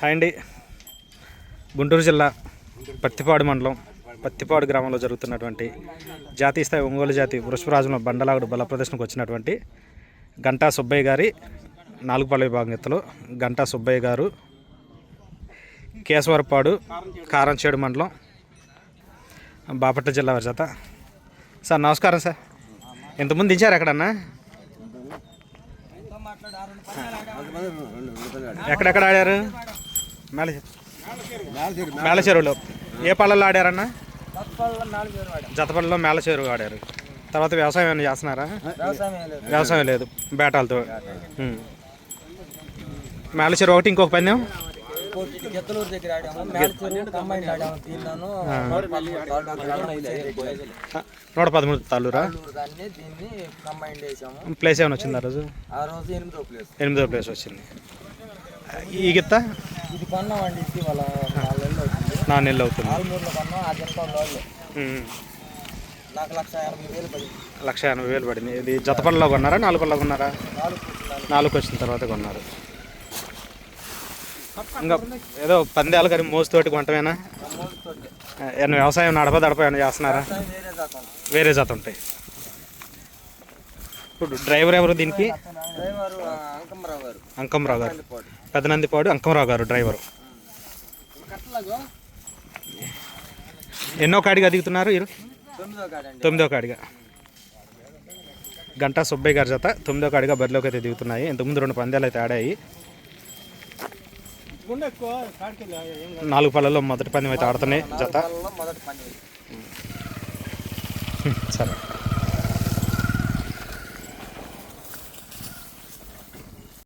Hi అండి. గుంటూరు జిల్లా పత్తిపాడు మండలం పత్తిపాడు గ్రామంలో జరుగుతున్నటువంటి జాతీయ స్థాయి ఒంగోలు జాతి వృషభరాజంలో బండలాగుడు బల ప్రదర్శనకు వచ్చినటువంటి గంటా సుబ్బయ్య గారి నాలుగుపల్లి విభాగం ఎత్తులు గంటా సుబ్బయ్య గారు కేశవరపాడు కారంచేడు మండలం బాపట్ల జిల్లా వారి జత సార్ నమస్కారం సార్. ఇంతకుముందు దించారు ఎక్కడన్నా? ఎక్కడెక్కడ ఆడారు? మేళ మేళ చెరువులో ఏ పళ్ళల్లో ఆడారన్నా? జతపల్లిలో మేళ చెరువు ఆడారు. తర్వాత వ్యవసాయం ఏమైనా చేస్తున్నారా? వ్యవసాయం లేదు బేటాలతో. ఉం. మేళ చెరువు ఒకటి ఇంకొక పందెం? గెత్తలూరు దగ్గర దీన్నాను నూట పదమూడు తాళ్ళూరా? ప్లేస్ ఏమైనా వచ్చింది ఆ రోజు? ఆ రోజు ఎనిమిదో ప్లేస్. ఎనిమిదో ప్లేస్ వచ్చింది. ఈ గిత్త? ఇది కొన్నామండి ఇది వాళ్ళ నాలుగేళ్ళు వచ్చింది నా నెలలు అవుతుంది. ఆల్మూరులో కొన్నాం ఆ జంటల వాళ్ళు ఉం. నాకు లక్ష ఎనభై వేలు పడింది. లక్ష ఎనభై వేలు పడింది. ఇది జతపల్లిలో కొన్నారా నాలుగు పళ్ళలో కొన్నారా? నాలుగు కూర్చున్నాను నాలుగు వచ్చిన తర్వాత కొన్నారు. ఇంకా ఏదో పందేలు కానీ మోస్తోటి కొంటమేనా? మూడుతోటి ఏమైనా వ్యవసాయం నడప దడప ఏమైనా చేస్తున్నారా? వేరే దాకా వేరే జత ఉంటాయి. ఇప్పుడు డ్రైవర్ ఎవరు దీనికి? అంకంరావు గారు. పెదనందిపాడు అంకంరావు గారు డ్రైవరు. ఎన్నో కాడిగా దిగుతున్నారు ఇరు తొమ్మిదో కాడిగా. గంటా సుబ్బయ్య గారి జత తొమ్మిదో కాడిగా బరిలోకి అయితే దిగుతున్నాయి. ఇంతకుముందు రెండు పందాలు అయితే ఆడాయి. నాలుగు పళ్ళలో మొదటి పందెం అయితే ఆడుతున్నాయి జత. సరే.